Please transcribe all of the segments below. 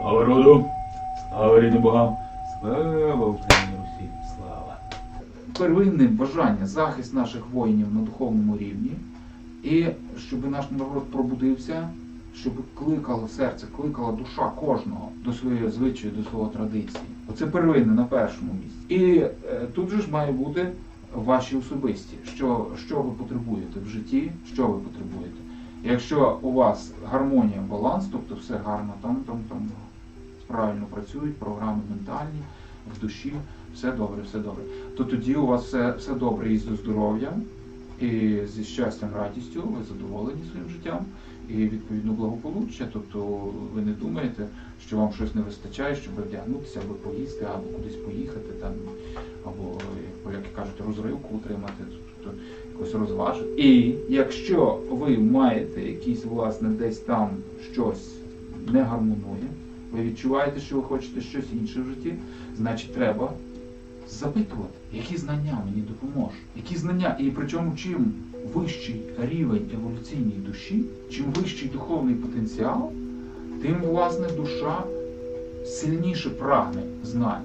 Слава роду, слава рідним богам, слава Україні Русі, слава. Первинне бажання, захист наших воїнів на духовному рівні, і щоб наш народ пробудився, щоб кликало серце, кликала душа кожного до своєї звичаю, до свого традиції. Оце первинне на першому місці. І е, тут же ж має бути ваші особисті, що, що ви потребуєте в житті, що ви потребуєте. Якщо у вас гармонія, баланс, тобто все гарно, там, там, там правильно працюють, програми ментальні, в душі, все добре, все добре, то тоді у вас все, все добре і зі здоров'ям, і зі щастям, радістю, ви задоволені своїм життям, і відповідно благополуччя. Тобто ви не думаєте, що вам щось не вистачає, щоб вдягнутися, або поїсти, або кудись поїхати, там, або, як, кажуть, розривку утримати, тобто якось розважити. І якщо ви маєте якісь, власне, десь там щось не гармонує, ви відчуваєте, що ви хочете щось інше в житті, значить треба запитувати, які знання мені допоможуть, які знання, і причому чим вищий рівень еволюційній душі, чим вищий духовний потенціал, тим власне душа сильніше прагне знань.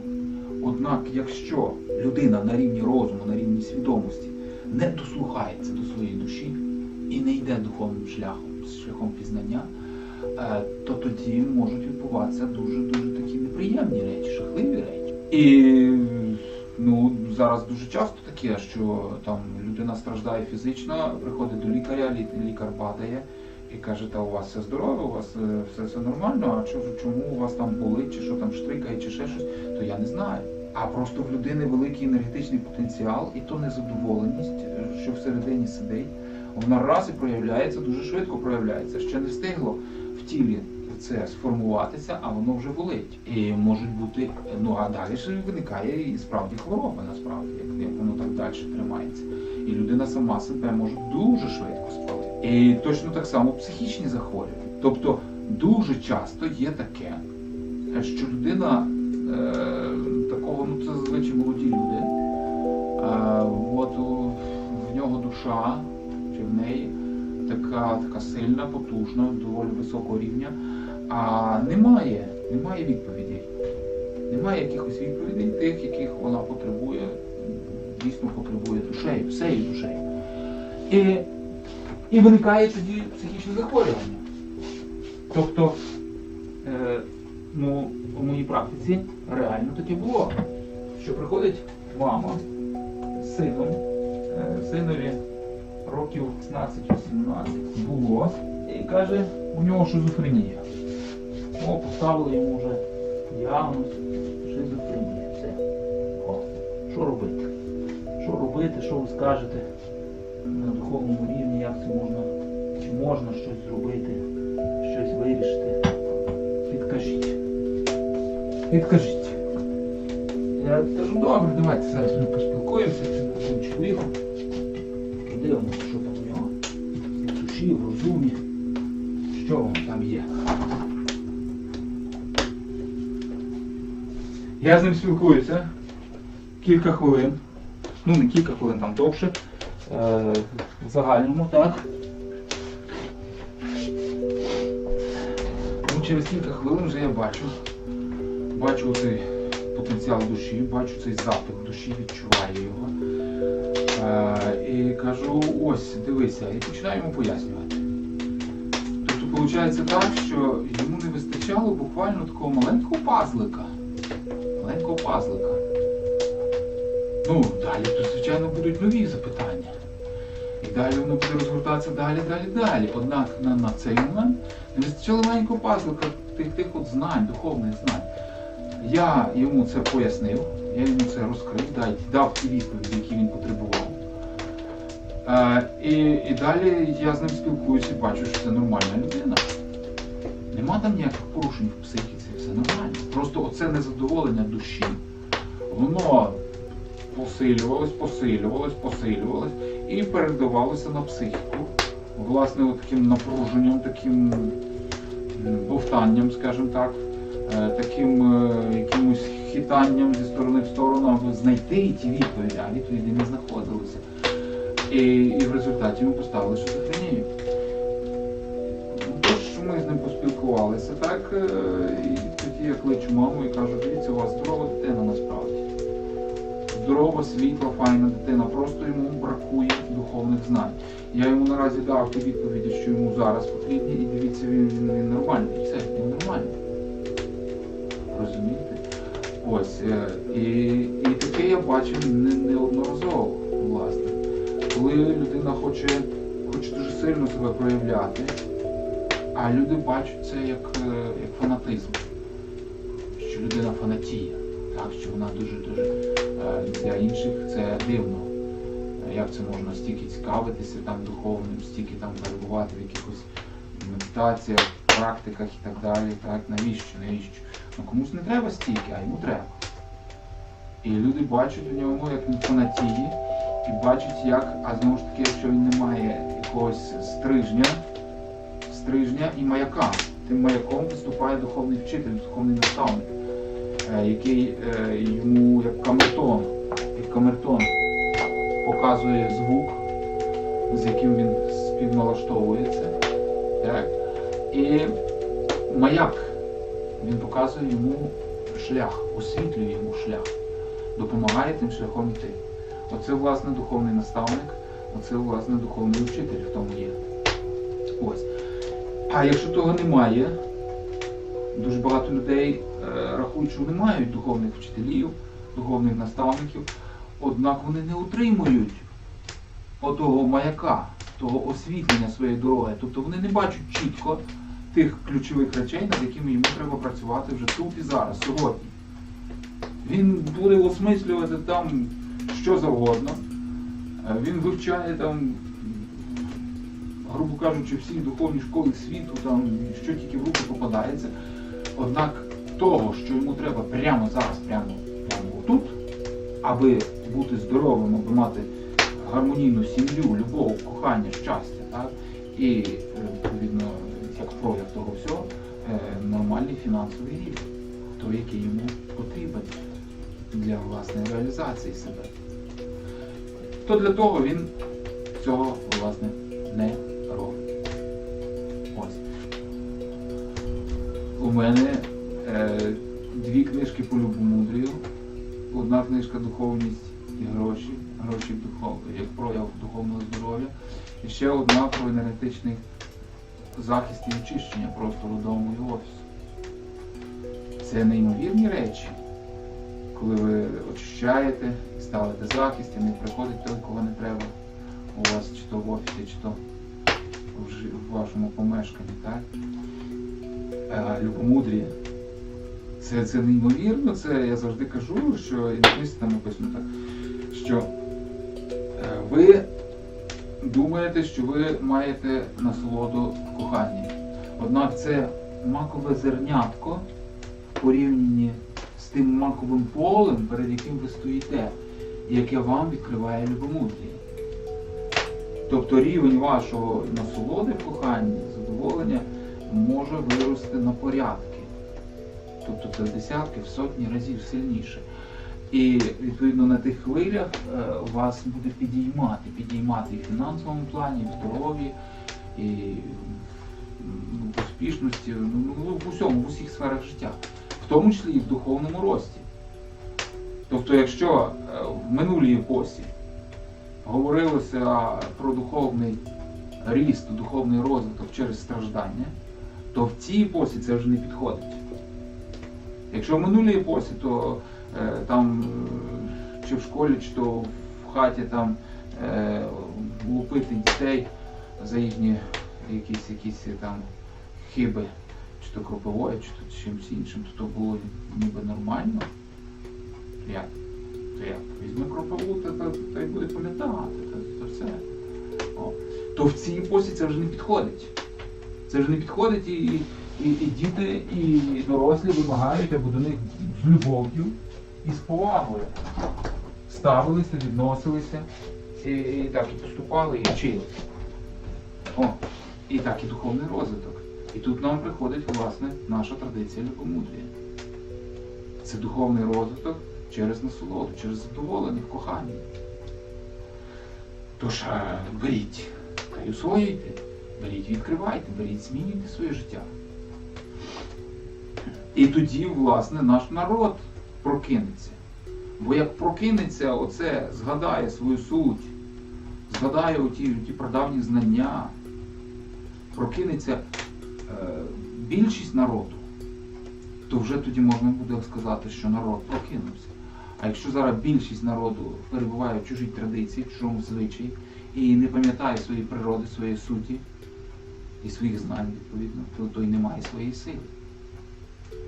Однак, якщо людина на рівні розуму, на рівні свідомості не дослухається до своєї душі і не йде духовним шляхом, шляхом пізнання, то тоді можуть відбуватися дуже дуже такі неприємні речі, жахливі речі. І ну зараз дуже часто таке, що там людина страждає фізично, приходить до лікаря, лі- лікар падає. І каже, та у вас все здорове, у вас е, все, все нормально, а чому, чому у вас там болить, чи що там штрикає, чи ще щось, то я не знаю. А просто в людини великий енергетичний потенціал, і то незадоволеність, е, що всередині сидить, вона раз і проявляється, дуже швидко проявляється. Ще не встигло в тілі це сформуватися, а воно вже болить. І можуть бути, ну а далі ж виникає і справді хвороба, насправді, як, як воно так далі тримається. І людина сама себе може дуже швидко спалити. І точно так само психічні захворювання. Тобто дуже часто є таке, що людина е, такого, ну це зазвичай молоді люди. Е, от в нього душа, чи в неї така, така сильна, потужна, доволі високого рівня, а немає, немає відповідей. Немає якихось відповідей тих, яких вона потребує, дійсно потребує душею, всею душею. І, і виникає тоді психічне захворювання. Тобто, е, ну, у моїй практиці реально таке було, що приходить мама з сином, е, синові років 16-18 було, і каже, у нього шизофренія. О, поставили йому вже діагноз шизофренія. Все. О, що робити? Що робити, що ви скажете на духовному рівні, як це можна, чи можна щось зробити, щось вирішити? Підкажіть. Підкажіть. Я кажу, добре, давайте зараз ми поспілкуємося з цим чоловіком. Подивимося, що там у нього душі, в розумі, що воно там є. Я з ним спілкуюся кілька хвилин. Ну, не кілька хвилин, там довше. Е, в загальному, так. Ну, через кілька хвилин вже я бачу. Бачу цей потенціал душі, бачу цей запах душі, відчуваю його. Е, і кажу, ось, дивися, і починаю йому пояснювати. Тобто, виходить так, що йому не вистачало буквально такого маленького пазлика. Маленького пазлика. Ну, далі, то, звичайно, будуть нові запитання. І далі воно буде розгортатися далі, далі, далі. Однак на, на цей момент не вистачало маленького пазлика тих, тих от знань, духовних знань. Я йому це пояснив, я йому це розкрив, дав ті відповіді, які він потребував. Е, і, і далі я з ним спілкуюся і бачу, що це нормальна людина. Нема там ніяких порушень в психіці, все нормально. Просто оце незадоволення душі, воно посилювалось, посилювалось, посилювалось і передавалося на психіку. Власне, таким напруженням, таким бовтанням, скажімо так, е, таким е, якимось хитанням зі сторони в сторону, аби знайти ті відповіді, а відповіді не знаходилися. І, і в результаті ми поставили шизофренію. Тож ми з ним поспілкувалися, так, е, і тоді я кличу маму і кажу, дивіться, у вас здорова дитина насправді. Здорова, світла, файна дитина, просто йому бракує духовних знань. Я йому наразі дав ті відповіді, що йому зараз потрібні, і дивіться, він, він, він нормальний. Все, він нормальний. Розумієте? Ось. е, І, і таке я бачив неодноразово, власне. Коли людина хоче, хоче дуже сильно себе проявляти, а люди бачать це як, е, як фанатизм. Що людина фанатіє, так, що вона дуже-дуже е, для інших це дивно. Як це можна стільки цікавитися там духовним, стільки там перебувати в якихось медитаціях, практиках і так далі. Так, навіщо? Навіщо? Ну комусь не треба стільки, а йому треба. І люди бачать у ньому, як він фанатіє, і бачать, як, а знову ж таки, якщо він не має якогось стрижня, стрижня і маяка. Тим маяком виступає духовний вчитель, духовний наставник, е, який е, йому як камертон, як камертон показує звук, з яким він співналаштовується. Так? І маяк, він показує йому шлях, освітлює йому шлях, допомагає тим шляхом йти. Оце, власне, духовний наставник, оце, власне, духовний вчитель в тому є. Ось. А якщо того немає, дуже багато людей е, рахують, що вони мають духовних вчителів, духовних наставників, однак вони не утримують отого маяка, того освітлення своєї дороги. Тобто вони не бачать чітко тих ключових речей, над якими йому треба працювати вже тут і зараз, сьогодні. Він буде осмислювати там що завгодно. Е, Він вивчає там, грубо кажучи, всі духовні школи світу, там, що тільки в руки попадається. Однак того, що йому треба прямо зараз, прямо, прямо тут, аби бути здоровим, аби мати гармонійну сім'ю, любов, кохання, щастя, так? і е, відповідно, як прояв того всього, е, нормальний фінансовий рівень, той, який йому потрібен для власної реалізації себе. То для того він цього власне не робить. Ось. У мене е, дві книжки по любомудрію. Одна книжка Духовність і гроші, гроші духов... як прояв духовного здоров'я. І ще одна про енергетичний захист і очищення простору дому і офісу. Це неймовірні речі коли ви очищаєте, ставите захист і не приходить той, кого не треба у вас чи то в офісі, чи то в, вашому помешканні, так? Е, Любомудрія. Це, це неймовірно, це я завжди кажу, що і на там написано так, що е, ви думаєте, що ви маєте насолоду в коханні. Однак це макове зернятко в порівнянні з тим маковим полем, перед яким ви стоїте, яке вам відкриває любомудрія. Тобто рівень вашого насолоди в коханні, задоволення може вирости на порядки. Тобто це в десятки, в сотні разів сильніше. І відповідно на тих хвилях е, вас буде підіймати, підіймати і в фінансовому плані, і в здоров'ї, і в успішності, ну, в усьому, в усіх сферах життя в тому числі і в духовному рості. Тобто, якщо е, в минулій епосі говорилося про духовний ріст, духовний розвиток через страждання, то в цій епосі це вже не підходить. Якщо в минулій епосі, то е, там чи в школі, чи то в хаті там е, лупити дітей за їхні якісь, якісь там хиби чи то кроповою, чи то чимось іншим, то то було ніби нормально. Як? То як? Візьми кропову, то, то, то й буде пам'ятати, то, то все. О. То в цій епосі це вже не підходить. Це вже не підходить і, і, і, діти, і дорослі вимагають, аби до них з любов'ю і з повагою ставилися, відносилися, і, і так і поступали, і вчили. О, і так і духовний розвиток. І тут нам приходить, власне, наша традиція любомудрія. Це духовний розвиток через насолоду, через задоволення в коханні. Тож беріть та й усвоюйте, беріть, відкривайте, беріть, змінюйте своє життя. І тоді, власне, наш народ прокинеться. Бо як прокинеться, оце згадає свою суть, згадає оті, ті прадавні знання, прокинеться е, більшість народу, то вже тоді можна буде сказати, що народ прокинувся. А якщо зараз більшість народу перебуває в чужій традиції, в чужому звичаї і не пам'ятає своєї природи, своєї суті і своїх знань, відповідно, то, то й немає своєї сили.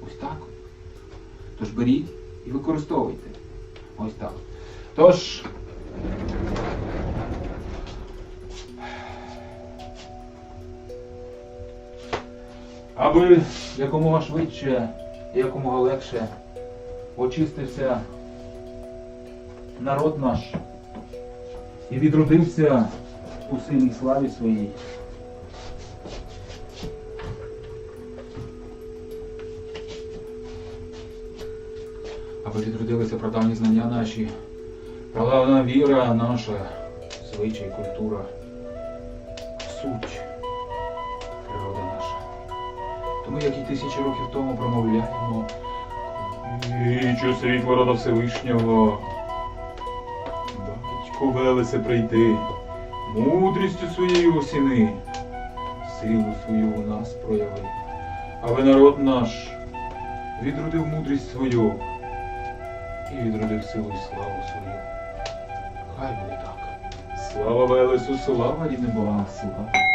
Ось так. Тож беріть і використовуйте. Ось так. Тож. Аби якомога швидше і якомога легше очистився народ наш і відродився у силі славі своїй. Аби відродилися прадавні знання наші, прадавна віра наша, звичай, культура, суть, Тому, як і тисячі років тому промовляємо, «Вічу світло рода Всевишнього, батько велесе прийти, мудрістю своєю осіни, силу свою у нас прояви. Аби народ наш відродив мудрість свою і відродив силу і славу свою. Хай буде так. Слава Велесу, слава рідним Богам, слава.